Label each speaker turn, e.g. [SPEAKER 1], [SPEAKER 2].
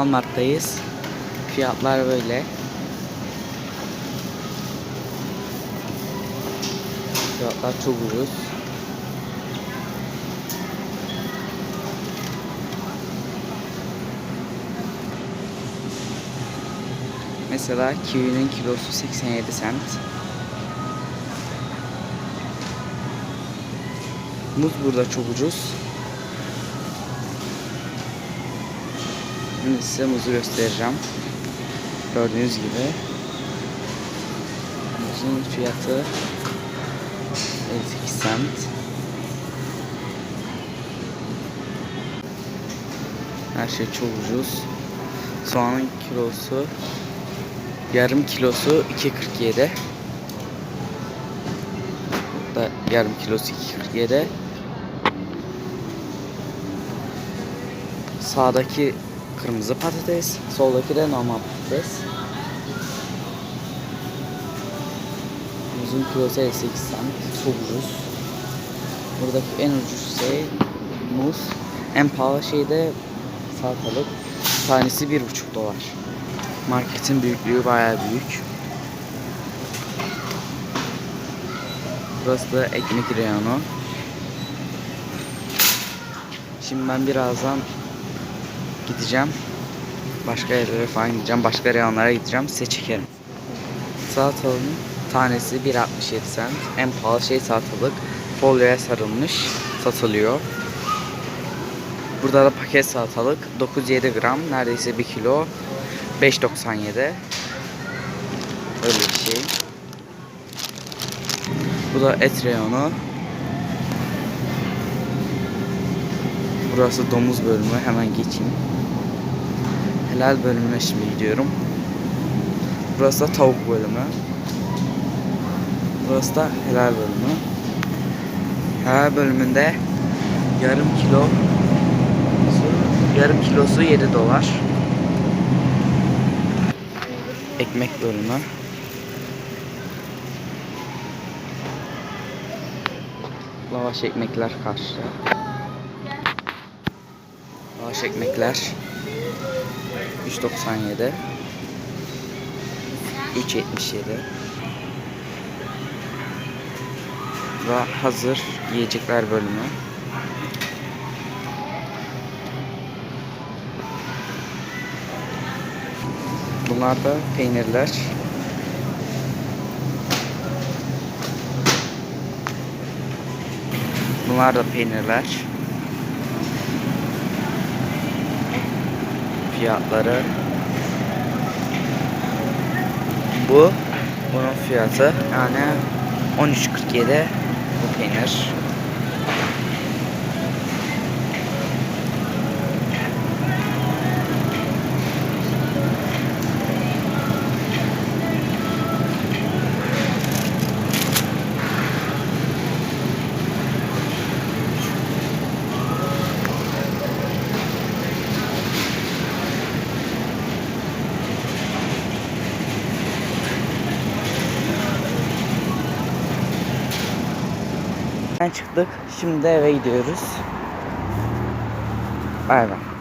[SPEAKER 1] Walmart'tayız. Fiyatlar böyle. Fiyatlar çok ucuz. Mesela kivinin kilosu 87 cent. Muz burada çok ucuz. Şimdi size muzu göstereceğim. Gördüğünüz gibi. Muzun fiyatı 58 cent. Her şey çok ucuz. Soğanın kilosu yarım kilosu 2.47. Da yarım kilosu 2.47. Sağdaki kırmızı patates, soldaki de normal patates. Muzun kilosu 58 cent, çok ucuz. Buradaki en ucuz şey muz. En pahalı şey de salatalık. Tanesi 1,5 dolar. Marketin büyüklüğü bayağı büyük. Burası da ekmek reyonu. Şimdi ben birazdan gideceğim. Başka yerlere falan gideceğim. Başka reyonlara gideceğim. Size çekerim. Salatalığın tanesi 1.67 cent. En pahalı şey salatalık. Folyoya sarılmış. Satılıyor. Burada da paket salatalık. 9-7 gram. Neredeyse 1 kilo. 5.97. Öyle bir şey. Bu da et reyonu. Burası domuz bölümü. Hemen geçeyim. Helal bölümüne şimdi gidiyorum. Burası da tavuk bölümü. Burası da helal bölümü. Helal bölümünde yarım kilo yarım kilosu 7 dolar. Ekmek bölümü. Lavaş ekmekler karşıda. Lavaş ekmekler 3.97 3.77 Ve hazır yiyecekler bölümü. Bunlar da peynirler. Bunlar da peynirler fiyatları. Bu bunun fiyatı yani 13.47 bu peynir çıktık. Şimdi eve gidiyoruz. Bay bay